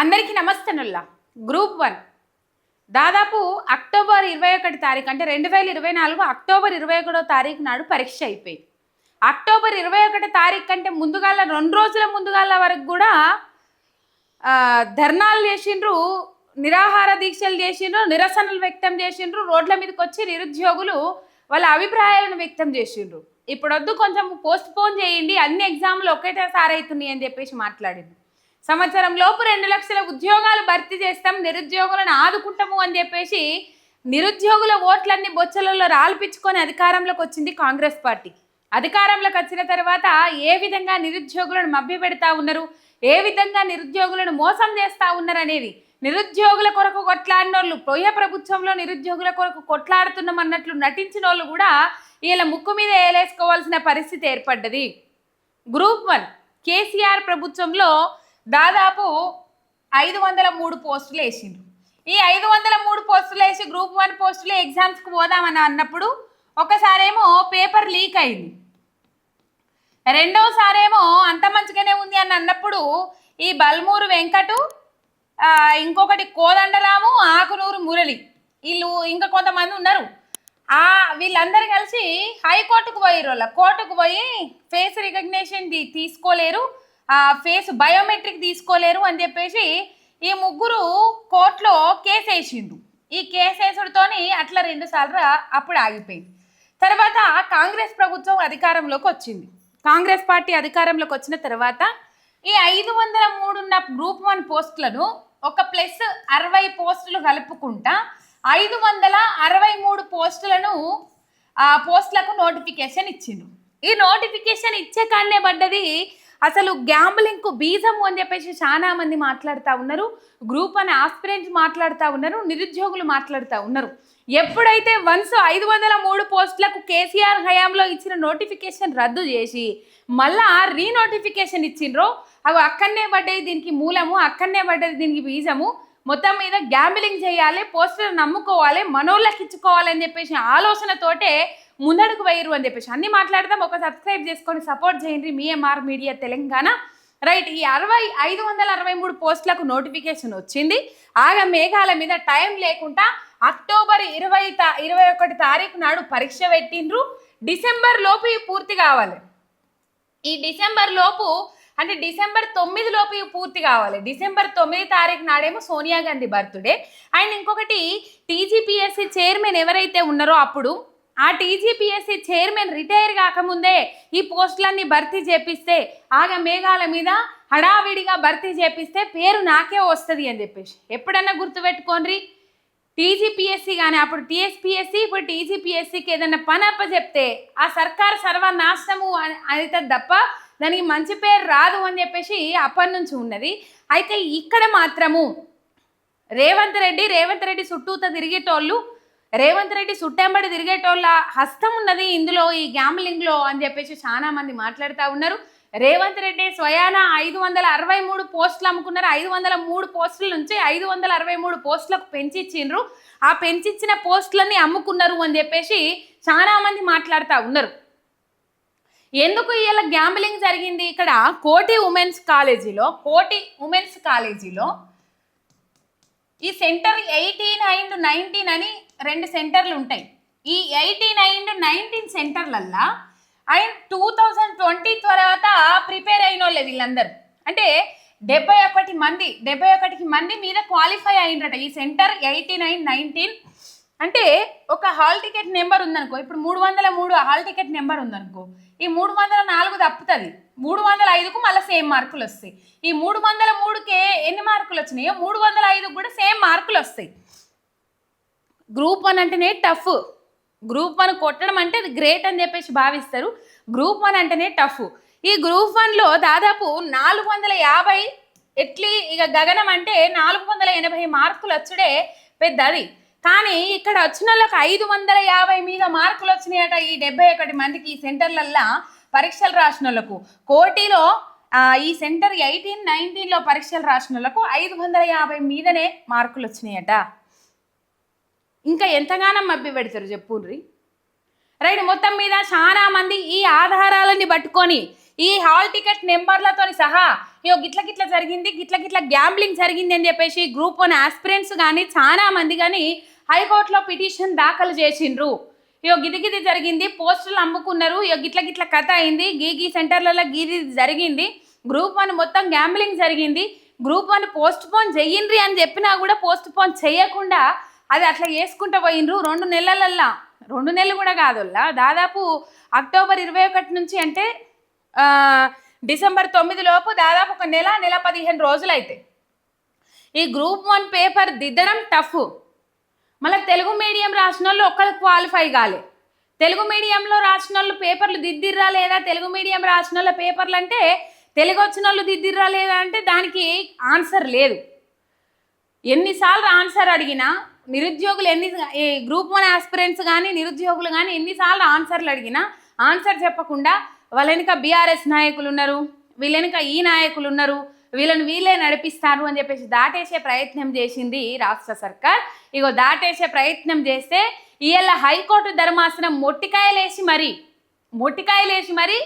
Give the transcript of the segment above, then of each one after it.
అందరికీ నమస్తనుల్లా. Group one. దాదాపు October ఇరవై ఒకటి తారీఖు అంటే రెండు వేల ఇరవై నాలుగు అక్టోబర్ ఇరవై ఒకటో తారీఖు నాడు పరీక్ష అయిపోయింది. అక్టోబర్ ఇరవై ఒకటి తారీఖు కంటే ముందుగాల రెండు రోజుల ముందుగాల వరకు కూడా ధర్నాలు చేసిండ్రు నిరాహార దీక్షలు చేసిండ్రు నిరసనలు వ్యక్తం చేసిండ్రు రోడ్ల మీదకి వచ్చి నిరుద్యోగులు వాళ్ళ అభిప్రాయాలను వ్యక్తం చేసిండ్రు. ఇప్పుడు వద్దు కొంచెం పోస్ట్ పోన్ చేయండి అన్ని ఎగ్జామ్లు ఒకేసారి అవుతున్నాయి అని చెప్పేసి మాట్లాడింది. సంవత్సరం లోపు రెండు లక్షల ఉద్యోగాలు భర్తీ చేస్తాం నిరుద్యోగులను ఆదుకుంటాము అని చెప్పేసి నిరుద్యోగుల ఓట్లన్నీ బొచ్చలలో రాల్పించుకొని అధికారంలోకి వచ్చింది కాంగ్రెస్ పార్టీ. అధికారంలోకి వచ్చిన తర్వాత ఏ విధంగా నిరుద్యోగులను మభ్యపెడతా ఉన్నారు ఏ విధంగా నిరుద్యోగులను మోసం చేస్తూ ఉన్నారు అనేది నిరుద్యోగుల కొరకు కొట్లాడిన వాళ్ళు ప్రభుత్వంలో నిరుద్యోగుల కొరకు కొట్లాడుతున్నాం అన్నట్లు నటించిన వాళ్ళు కూడా వీళ్ళ ముక్కు మీద ఏలేసుకోవాల్సిన పరిస్థితి ఏర్పడ్డది. గ్రూప్ వన్ కేసీఆర్ ప్రభుత్వంలో దాదాపు ఐదు వందల మూడు పోస్టులు వేసిండ్రు. ఈ ఐదు వందల మూడు పోస్టులు వేసి గ్రూప్ వన్ పోస్టులు ఎగ్జామ్స్కి పోదామని అన్నప్పుడు ఒకసారేమో పేపర్ లీక్ అయింది. రెండోసారేమో అంత మంచిగానే ఉంది అని అన్నప్పుడు ఈ బల్మూరు వెంకటు ఇంకొకటి కోదండరాము ఆకునూరు మురళి వీళ్ళు ఇంకా కొంతమంది ఉన్నారు. ఆ వీళ్ళందరూ కలిసి హైకోర్టుకు పోయారు కోర్టుకు పోయి ఫేస్ రికగ్నేషన్ తీసుకోలేరు. ఫేస్ బయోమెట్రిక్ తీసుకోలేరు అని చెప్పేసి ఈ ముగ్గురు కోర్టులో కేసు వేసిండు ఈ కేసు వేసుడుతోని అట్లా రెండు సార్లు అప్పుడు ఆగిపోయింది. తర్వాత కాంగ్రెస్ ప్రభుత్వం అధికారంలోకి వచ్చింది. కాంగ్రెస్ పార్టీ అధికారంలోకి వచ్చిన తర్వాత ఈ ఐదు వందల మూడున్న గ్రూప్ వన్ పోస్టులను ఒక ప్లస్ అరవై పోస్టులు కలుపుకుంటా ఐదు వందల అరవై మూడు పోస్టులను ఆ పోస్టులకు నోటిఫికేషన్ ఇచ్చిండు ఈ నోటిఫికేషన్ ఇచ్చే కాడనే పడ్డది. అసలు గ్యాంబ్లింగ్కు బీజము అని చెప్పేసి చాలా మంది మాట్లాడుతూ ఉన్నారు. గ్రూప్ అని ఆస్పిరెంట్స్ మాట్లాడుతూ ఉన్నారు. నిరుద్యోగులు మాట్లాడుతూ ఉన్నారు. ఎప్పుడైతే వన్స్ ఐదు వందల మూడు పోస్టులకు కేసీఆర్ హయాంలో ఇచ్చిన నోటిఫికేషన్ రద్దు చేసి మళ్ళా రీనోటిఫికేషన్ ఇచ్చిండ్రో అవి అక్కడనే పడ్డాయి దీనికి మూలము అక్కడనే పడ్డది దీనికి బీజము. మొత్తం మీద గ్యాంబిలింగ్ చేయాలి పోస్టర్ నమ్ముకోవాలి మనోళ్ళకి ఇచ్చుకోవాలని చెప్పేసి ఆలోచనతోటే ముందడుగు వేయరు అని చెప్పేసి. అన్ని మాట్లాడదాం ఒక సబ్స్క్రైబ్ చేసుకొని సపోర్ట్ చేయండి. మీఎంఆర్ మీడియా తెలంగాణ. రైట్ ఈ అరవై ఐదు వందల అరవై మూడు పోస్టులకు నోటిఫికేషన్ వచ్చింది. ఆగ మేఘాల మీద టైం లేకుండా అక్టోబర్ ఇరవై తా ఇరవై ఒకటి తారీఖు నాడు పరీక్ష పెట్టిండ్రు. డిసెంబర్ లోపు పూర్తి కావాలి. ఈ డిసెంబర్ లోపు అంటే డిసెంబర్ తొమ్మిది లోపు పూర్తి కావాలి. డిసెంబర్ తొమ్మిది తారీఖు నాడేమో సోనియా గాంధీ బర్త్డే. అండ్ ఇంకొకటి టీజీపీఎస్సీ చైర్మన్ ఎవరైతే ఉన్నారో అప్పుడు ఆ టీజీపీఎస్సీ చైర్మన్ రిటైర్ కాకముందే ఈ పోస్టులన్నీ భర్తీ చేపిస్తే ఆగ మేఘాల మీద హడావిడిగా భర్తీ చేపిస్తే పేరు నాకే వస్తుంది అని చెప్పేసి. ఎప్పుడన్నా గుర్తుపెట్టుకోండి. టీజీపీఎస్సీ కానీ అప్పుడు టీఎస్పీఎస్సీ ఇప్పుడు టీజీపీఎస్సీకి ఏదైనా పని అప్ప చెప్తే ఆ సర్కారు సర్వనాశనము అని తప్ప దానికి మంచి పేరు రాదు అని చెప్పేసి అప్పటి నుంచి ఉన్నది. అయితే ఇక్కడ మాత్రము రేవంత్ రెడ్డి రేవంత్ రెడ్డి చుట్టూత తిరిగేటోళ్ళు రేవంత్ రెడ్డి చుట్టెంబడి తిరిగేటోళ్ళ హస్తం ఉన్నది ఇందులో ఈ గ్యామ్లింగ్లో అని చెప్పేసి చాలా మంది మాట్లాడుతూ ఉన్నారు. రేవంత్ రెడ్డి స్వయాన ఐదు వందల అరవై మూడు పోస్టులు అమ్ముకున్నారు. ఐదు వందల మూడు పోస్టుల నుంచి ఐదు వందల అరవై మూడు పోస్టులకు పెంచిచ్చిండ్రు. ఆ పెంచిచ్చిన పోస్టులన్నీ అమ్ముకున్నారు అని చెప్పేసి చాలా మంది మాట్లాడుతూ ఉన్నారు. ఎందుకు ఇలా గ్యాంబ్లింగ్ జరిగింది? ఇక్కడ కోటి ఉమెన్స్ కాలేజీలో కోటి ఉమెన్స్ కాలేజీలో ఈ సెంటర్ ఎయిటీన్ అండ్ నైన్టీన్ అని రెండు సెంటర్లు ఉంటాయి. ఈ ఎయిటీన్ అండ్ నైన్టీన్ సెంటర్లల్లా అండ్ టూ థౌజండ్ ట్వంటీ తర్వాత ప్రిపేర్ అయిన వాళ్ళే వీళ్ళందరూ. అంటే డెబ్బై ఒకటి మంది డెబ్బై ఒకటికి మంది మీద క్వాలిఫై అయినరట ఈ సెంటర్ ఎయిటీ నైన్ నైన్టీన్. అంటే ఒక హాల్ టికెట్ నెంబర్ ఉందనుకో ఇప్పుడు మూడు వందల మూడు హాల్ టికెట్ నెంబర్ ఉందనుకో ఈ మూడు వందల నాలుగు తప్పుతుంది. మూడు వందల ఐదుకు మళ్ళీ సేమ్ మార్కులు వస్తాయి. ఈ మూడు వందల మూడుకే ఎన్ని మార్కులు వచ్చినాయో మూడు వందల ఐదుకు కూడా సేమ్ మార్కులు వస్తాయి. గ్రూప్ వన్ అంటేనే టఫ్ గ్రూప్ వన్ కొట్టడం అంటే అది గ్రేట్ అని చెప్పేసి భావిస్తారు. గ్రూప్ వన్ అంటేనే టఫ్ ఈ గ్రూప్ వన్లో దాదాపు నాలుగు వందల యాభై ఎట్లీ ఇక గగనం అంటే నాలుగు వందల ఎనభై మార్కులు వచ్చుడే పెద్దది. కానీ ఇక్కడ వచ్చిన వాళ్ళకి ఐదు వందల యాభై మీద మార్కులు వచ్చినాయట ఈ డెబ్బై ఒకటి మందికి ఈ సెంటర్లల్లో పరీక్షలు రాసిన వాళ్ళకు కోటిలో ఈ సెంటర్ ఎయిటీన్ నైన్టీన్లో పరీక్షలు రాసిన వాళ్ళకు ఐదు వందల యాభై మీదనే మార్కులు వచ్చినాయట. ఇంకా ఎంతగానో మబ్బి పెడతారు చెప్పుర్రి రైట్ మొత్తం మీద చాలా మంది ఈ ఆధారాలని పట్టుకొని ఈ హాల్ టికెట్ నెంబర్లతో సహా ఇయో గిట్ల గిట్ల జరిగింది గిట్ల గిట్ల గ్యాంబ్లింగ్ జరిగింది అని చెప్పేసి గ్రూప్ వన్ ఆస్పిరెంట్స్ కానీ చాలా మంది కానీ హైకోర్టులో పిటిషన్ దాఖలు చేసిండ్రు. ఇయో గిది గిది జరిగింది పోస్టులు అమ్ముకున్నారు ఇయో గిట్ల గిట్ల కథ అయింది గీ గీ సెంటర్లలో గీది జరిగింది గ్రూప్ వన్ మొత్తం గ్యాంబ్లింగ్ జరిగింది గ్రూప్ వన్ పోస్ట్ పోన్ చెయ్యండి అని చెప్పినా కూడా పోస్ట్ పోన్ చేయకుండా అది అట్లా చేసుకుంటూ పోయిండ్రు. రెండు నెలలల్లా రెండు నెలలు కూడా కాదుల్లా. దాదాపు అక్టోబర్ ఇరవై ఒకటి నుంచి అంటే డిసెంబర్ తొమ్మిది లోపు దాదాపు ఒక నెల నెల పదిహేను రోజులు అయితే ఈ గ్రూప్ వన్ పేపర్ దిద్దడం టఫ్. మళ్ళీ తెలుగు మీడియం రాసిన వాళ్ళు ఒక్కరు క్వాలిఫై కాలే. తెలుగు మీడియంలో రాసిన వాళ్ళు పేపర్లు దిద్దిర్రా లేదా? తెలుగు మీడియం రాసిన వాళ్ళ పేపర్లు అంటే తెలుగు వచ్చిన వాళ్ళు దిద్దిర్రా లేదా అంటే దానికి ఆన్సర్ లేదు. ఎన్నిసార్లు ఆన్సర్ అడిగినా నిరుద్యోగులు ఎన్ని ఈ గ్రూప్ వన్ ఆస్పిరెంట్స్ కానీ నిరుద్యోగులు కానీ ఎన్నిసార్లు ఆన్సర్లు అడిగినా ఆన్సర్ చెప్పకుండా వాళ్ళ వెనుక బీఆర్ఎస్ నాయకులు ఉన్నారు వీళ్ళ వెనుక ఈ నాయకులు ఉన్నారు వీళ్ళని వీళ్ళే నడిపిస్తారు అని చెప్పేసి దాటేసే ప్రయత్నం చేసింది రాష్ట్ర సర్కార్. ఇగో దాటేసే ప్రయత్నం చేస్తే ఇవాళ హైకోర్టు ధర్మాసనం మొట్టికాయలేసి మరి మొట్టికాయలేసి మరి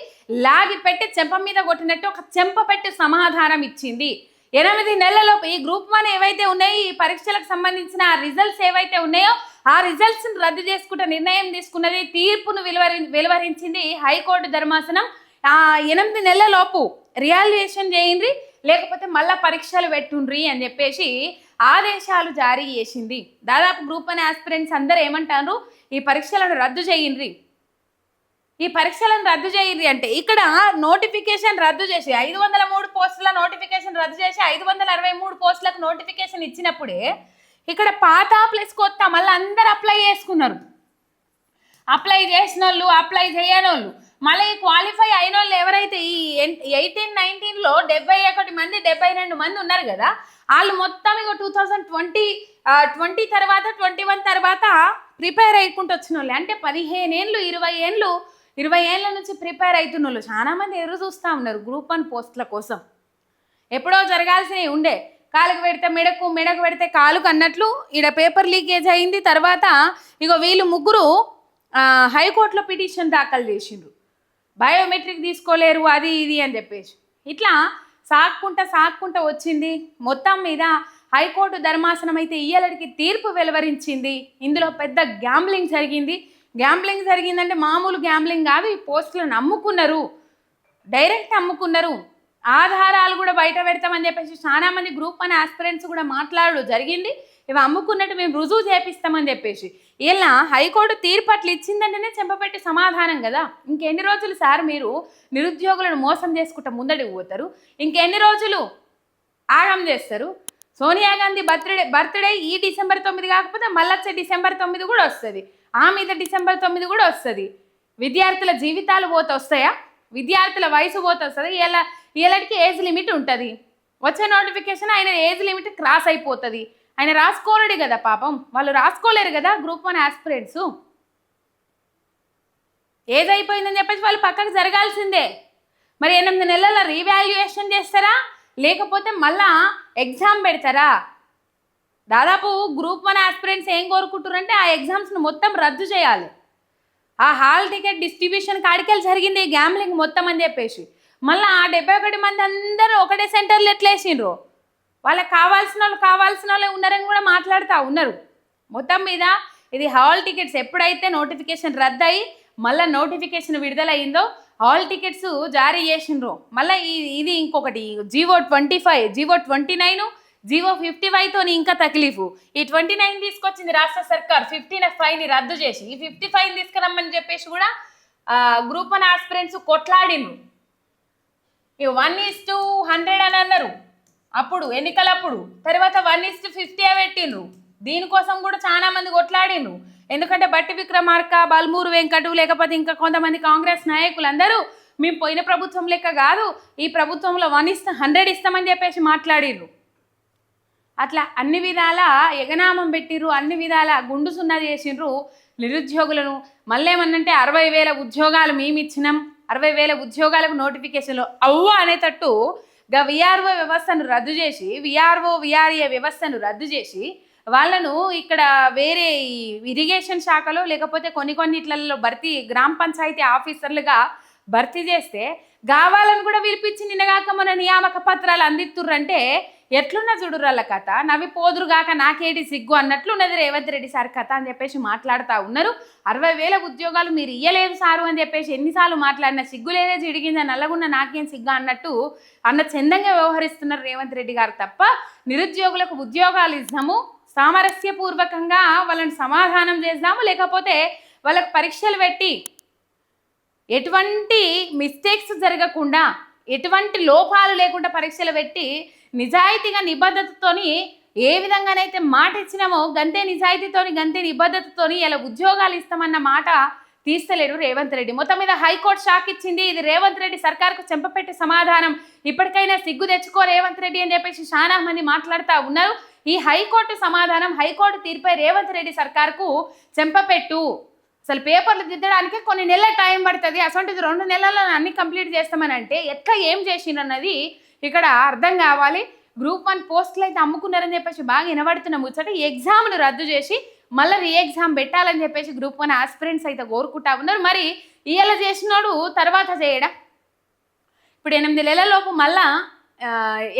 లాగి పెట్టి చెంప మీద కొట్టినట్టు ఒక చెంప పెట్టి సమాధానం ఇచ్చింది. ఎనిమిది నెలలలోపు ఈ గ్రూప్ వన్ ఏవైతే ఉన్నాయో ఈ పరీక్షలకు సంబంధించిన ఆ రిజల్ట్స్ ఏవైతే ఉన్నాయో ఆ రిజల్ట్స్ రద్దు చేసుకుంటే నిర్ణయం తీసుకున్నది తీర్పును వెలువరి వెలువరించింది హైకోర్టు ధర్మాసనం. ఆ ఎనిమిది నెలలలోపు రియాల్యుయేషన్ చేయండి లేకపోతే మళ్ళా పరీక్షలు పెట్టుండ్రి అని చెప్పేసి ఆదేశాలు జారీ చేసింది. దాదాపు గ్రూప్ వన్ ఆస్పిరెంట్స్ అందరూ ఏమంటారు? ఈ పరీక్షలను రద్దు చేయండి ఈ పరీక్షలను రద్దు చేయండి అంటే ఇక్కడ నోటిఫికేషన్ రద్దు చేసి ఐదు వందల మూడు పోస్టుల నోటిఫికేషన్ రద్దు చేసి ఐదు వందల అరవై మూడు పోస్టులకు నోటిఫికేషన్ ఇచ్చినప్పుడే ఇక్కడ పాత ప్లస్ కొత్త మళ్ళీ అందరు అప్లై చేసుకున్నారు. అప్లై చేసిన వాళ్ళు అప్లై చేయని వాళ్ళు మళ్ళీ క్వాలిఫై అయిన వాళ్ళు ఎవరైతే ఈ ఎయిటీన్ నైన్టీన్లో డెబ్బై ఒకటి మంది డెబ్బై రెండు మంది ఉన్నారు కదా వాళ్ళు మొత్తం ఇక టూ థౌజండ్ ట్వంటీ ట్వంటీ తర్వాత ట్వంటీ వన్ తర్వాత ప్రిపేర్ అయ్యుకుంటూ వచ్చిన వాళ్ళు అంటే పదిహేను ఏళ్ళు ఇరవై ఏళ్ళు ఇరవై ఏళ్ళ నుంచి ప్రిపేర్ అవుతున్న వాళ్ళు చాలామంది ఎదురు చూస్తూ ఉన్నారు గ్రూప్ వన్ పోస్టుల కోసం. ఎప్పుడో జరగాల్సినవి ఉండే. కాలుకు పెడితే మెడకు మెడకు పెడితే కాలుకు అన్నట్లు ఈడ పేపర్ లీకేజ్ అయింది. తర్వాత ఇగో వీళ్ళు ముగ్గురు హైకోర్టులో పిటిషన్ దాఖలు చేసిండ్రు. బయోమెట్రిక్ తీసుకోలేరు అది ఇది అని చెప్పేసి. ఇట్లా సాక్కుంటా సాక్కుంటా వచ్చింది. మొత్తం మీద హైకోర్టు ధర్మాసనం అయితే ఇయ్యలడికి తీర్పు వెలువరించింది. ఇందులో పెద్ద గ్యాంబ్లింగ్ జరిగింది. గ్యాంబ్లింగ్ జరిగిందంటే మామూలు గ్యాంబ్లింగ్ కాదు ఈ పోస్టులను అమ్ముకున్నారు డైరెక్ట్ అమ్ముకున్నారు ఆధారాలు కూడా బయట పెడతామని చెప్పేసి చాలా మంది గ్రూప్ అని ఆస్పిరెంట్స్ కూడా మాట్లాడు జరిగింది. ఇవి అమ్ముకున్నట్టు మేము రుజువు చేపిస్తామని చెప్పేసి. ఇలా హైకోర్టు తీర్పు అట్లా ఇచ్చిందంటేనే చెంపపెట్టి సమాధానం కదా. ఇంకెన్ని రోజులు సార్ మీరు నిరుద్యోగులను మోసం చేసుకుంటా ముందడికి పోతారు? ఇంకెన్ని రోజులు ఆగం చేస్తారు? సోనియా గాంధీ బర్త్డే బర్త్డే ఈ డిసెంబర్ తొమ్మిది కాకపోతే మళ్ళొచ్చే డిసెంబర్ తొమ్మిది కూడా వస్తుంది. ఆ మీద డిసెంబర్ తొమ్మిది కూడా వస్తుంది. విద్యార్థుల జీవితాలు పోత వస్తాయా? విద్యార్థుల వయసు పోత వస్తుంది. ఇలా వీళ్ళకి ఏజ్ లిమిట్ ఉంటుంది. వచ్చే నోటిఫికేషన్ ఆయన ఏజ్ లిమిట్ క్రాస్ అయిపోతుంది. ఆయన రాసుకోలేడు కదా పాపం. వాళ్ళు రాసుకోలేరు కదా గ్రూప్ వన్ ఆస్పిరెంట్స్. ఏజ్ అయిపోయిందని చెప్పేసి వాళ్ళు పక్కకు జరగాల్సిందే. మరి ఎనిమిది నెలల రీవాల్యుయేషన్ చేస్తారా? లేకపోతే మళ్ళా ఎగ్జామ్ పెడతారా? దాదాపు గ్రూప్ వన్ ఆస్పిరెంట్స్ ఏం కోరుకుంటారంటే ఆ ఎగ్జామ్స్ను మొత్తం రద్దు చేయాలి. ఆ హాల్ టికెట్ డిస్ట్రిబ్యూషన్ కాడికెళ్ళి జరిగింది ఈ గ్యాంబ్లింగ్ మొత్తం అని చెప్పేసి. మళ్ళీ ఆ డెబ్బై ఒకటి మంది అందరూ ఒకటే సెంటర్లో ఎట్లేసిండ్రు వాళ్ళకి కావాల్సిన వాళ్ళు కావాల్సిన వాళ్ళే ఉన్నారని కూడా మాట్లాడుతూ ఉన్నారు. మొత్తం మీద ఇది హాల్ టికెట్స్ ఎప్పుడైతే నోటిఫికేషన్ రద్దయి మళ్ళీ నోటిఫికేషన్ విడుదలయ్యిందో హాల్ టికెట్స్ జారీ చేసిండ్రు. మళ్ళీ ఇది ఇంకొకటి GO twenty five GO twenty nine GO fifty ఫైవ్తో ఇంకా తక్లీఫు. ఈ ట్వంటీ నైన్ తీసుకొచ్చింది రాష్ట్ర సర్కార్. ఫిఫ్టీన్ ఫైవ్ని రద్దు చేసి. ఈ ఫిఫ్టీ ఫైవ్ తీసుకురమ్మని చెప్పేసి కూడా గ్రూప్ వన్ ఆస్పిరెంట్స్ కొట్లాడిండ్రు. ఈ వన్ ఈస్ టు హండ్రెడ్ అని అన్నారు. అప్పుడు ఎన్నికలప్పుడు. తర్వాత వన్ ఈస్ టు ఫిఫ్టీ పెట్టిండ్రు. దీనికోసం కూడా చాలా మంది కొట్లాడిండ్రు. ఎందుకంటే బట్టి విక్రమార్క బల్మూరు వెంకటు లేకపోతే ఇంకా కొంతమంది కాంగ్రెస్ నాయకులు అందరూ మేము పోయిన ప్రభుత్వం లెక్క కాదు ఈ ప్రభుత్వంలో వన్ ఇస్తా హండ్రెడ్ ఇస్తామని చెప్పేసి మాట్లాడిర్రు అట్లా అన్ని విధాల ఎగనామం పెట్టిర్రు అన్ని విధాల గుండు సున్నా చేసిండ్రు నిరుద్యోగులను. మళ్ళీ ఏమన్నంటే అరవై వేల ఉద్యోగాలు మేమిచ్చినాం అరవై వేల ఉద్యోగాలకు నోటిఫికేషన్లు అవ్వ అనేటట్టు గా విఆర్ఓ వ్యవస్థను రద్దు చేసి విఆర్ఓ విఆర్ఏ వ్యవస్థను రద్దు చేసి వాళ్ళను ఇక్కడ వేరే ఇరిగేషన్ శాఖలో లేకపోతే కొన్ని కొన్నిట్లలో భర్తీ గ్రామ పంచాయతీ ఆఫీసర్లుగా భర్తీ చేస్తే గావాలను కూడా పిలిపించి నిన్నగాక మన నియామక పత్రాలు అందిస్తుర్రంటే ఎట్లున్న చూడురాళ్ళ కథ. నవి పోదురుగాక నాకేటి సిగ్గు అన్నట్లున్నది రేవంత్ రెడ్డి సార్ కథ అని చెప్పేసి మాట్లాడుతూ ఉన్నారు. అరవై వేల ఉద్యోగాలు మీరు ఇయ్యలేదు సారు అని చెప్పేసి ఎన్నిసార్లు మాట్లాడినా సిగ్గు లేదే చిడిగిందా నల్లగున్న నాకేం సిగ్గు అన్నట్టు అన్న చందంగా వ్యవహరిస్తున్నారు రేవంత్ రెడ్డి గారు తప్ప నిరుద్యోగులకు ఉద్యోగాలు ఇద్దాము సామరస్యపూర్వకంగా వాళ్ళని సమాధానం చేద్దాము లేకపోతే వాళ్ళకి పరీక్షలు పెట్టి ఎటువంటి మిస్టేక్స్ జరగకుండా ఎటువంటి లోపాలు లేకుండా పరీక్షలు పెట్టి నిజాయితీగా నిబద్ధతతోని ఏ విధంగానైతే మాట ఇచ్చినామో గంతే నిజాయితీతోని గంతే నిబద్ధతతోని ఇలా ఉద్యోగాలు ఇస్తామన్న మాట తీస్తలేడు రేవంత్ రెడ్డి. మొత్తం మీద హైకోర్టు షాక్ ఇచ్చింది. ఇది రేవంత్ రెడ్డి సర్కార్కు చెంపపెట్టే సమాధానం. ఇప్పటికైనా సిగ్గు తెచ్చుకో రేవంత్ రెడ్డి అని చెప్పేసి చాలా మంది మాట్లాడుతూ ఉన్నారు. ఈ హైకోర్టు సమాధానం హైకోర్టు తీర్పై రేవంత్ రెడ్డి సర్కార్కు చెంపపెట్టు. అసలు పేపర్లు దిద్దడానికి కొన్ని నెలల టైం పడుతుంది. అసలు రెండు నెలల్లో అన్ని కంప్లీట్ చేస్తామని అంటే ఎట్లా ఏం చేసిండన్నది ఇక్కడ అర్థం కావాలి. గ్రూప్ వన్ పోస్టులు అయితే అమ్ముకున్నారని చెప్పేసి బాగా వినబడుతున్న ముచ్చట ఎగ్జామ్లు రద్దు చేసి మళ్ళీ రీ ఎగ్జామ్ పెట్టాలని చెప్పేసి గ్రూప్ వన్ ఆస్పిరెంట్స్ అయితే కోరుకుంటా ఉన్నారు. మరి ఇవాళ చేసినోడు తర్వాత చేయడా? ఇప్పుడు ఎనిమిది నెలలలోపు మళ్ళా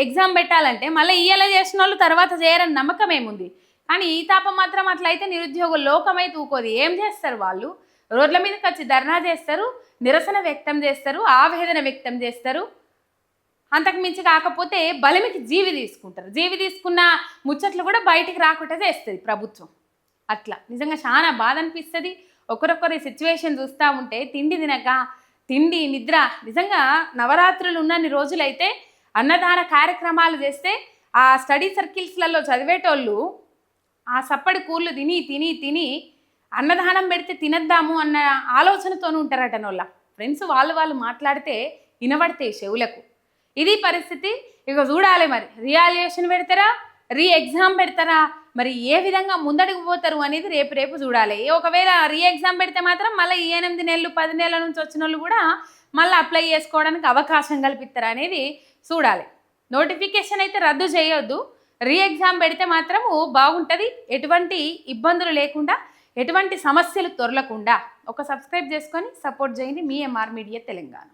ఎగ్జామ్ పెట్టాలంటే మళ్ళీ ఇయ్యాల చేసిన వాళ్ళు తర్వాత చేయరని నమ్మకం ఏముంది? కానీ ఈ తాపం మాత్రం అట్లయితే నిరుద్యోగుల లోకమై తూకోది. ఏం చేస్తారు వాళ్ళు? రోడ్ల మీదకి వచ్చి ధర్నా చేస్తారు నిరసన వ్యక్తం చేస్తారు ఆవేదన వ్యక్తం చేస్తారు. అంతకు మించి కాకపోతే బలిమికి జీవి తీసుకుంటారు. జీవి తీసుకున్న ముచ్చట్లు కూడా బయటికి రాకుండా చేస్తుంది ప్రభుత్వం. అట్లా. నిజంగా చాలా బాధ అనిపిస్తుంది. ఒకరొకరి సిచ్యువేషన్ చూస్తూ ఉంటే తిండి తినక తిండి నిద్ర నిజంగా నవరాత్రులు ఉన్నన్ని రోజులైతే అన్నదాన కార్యక్రమాలు చేస్తే ఆ స్టడీ సర్కిల్స్లలో చదివేటోళ్ళు ఆ సప్పడి కూర్లు తిని తిని తిని అన్నదానం పెడితే తినద్దాము అన్న ఆలోచనతోనూ ఉంటారట నోళ్ళ. ఫ్రెండ్స్ వాళ్ళు వాళ్ళు మాట్లాడితే వినబడతాయి చెవులకు. ఇది పరిస్థితి. ఇక చూడాలి మరి. రియాల్యుయేషన్ పెడతారా? రీ ఎగ్జామ్ పెడతారా? మరి ఏ విధంగా ముందడుగు పోతారు అనేది రేపు రేపు చూడాలి. ఒకవేళ రీ ఎగ్జామ్ పెడితే మాత్రం మళ్ళీ ఈ ఎనిమిది నెలలు పది నెలల నుంచి వచ్చిన వాళ్ళు కూడా మళ్ళీ అప్లై చేసుకోవడానికి అవకాశం కల్పిస్తారు అనేది చూడాలి. నోటిఫికేషన్ అయితే రద్దు చేయొద్దు. రీ ఎగ్జామ్ పెడితే మాత్రము బాగుంటుంది. ఎటువంటి ఇబ్బందులు లేకుండా ఎటువంటి సమస్యలు తొరలకుండా ఒక సబ్స్క్రైబ్ చేసుకొని సపోర్ట్ చేయండి మీ ఎంఆర్ మీడియా తెలంగాణ.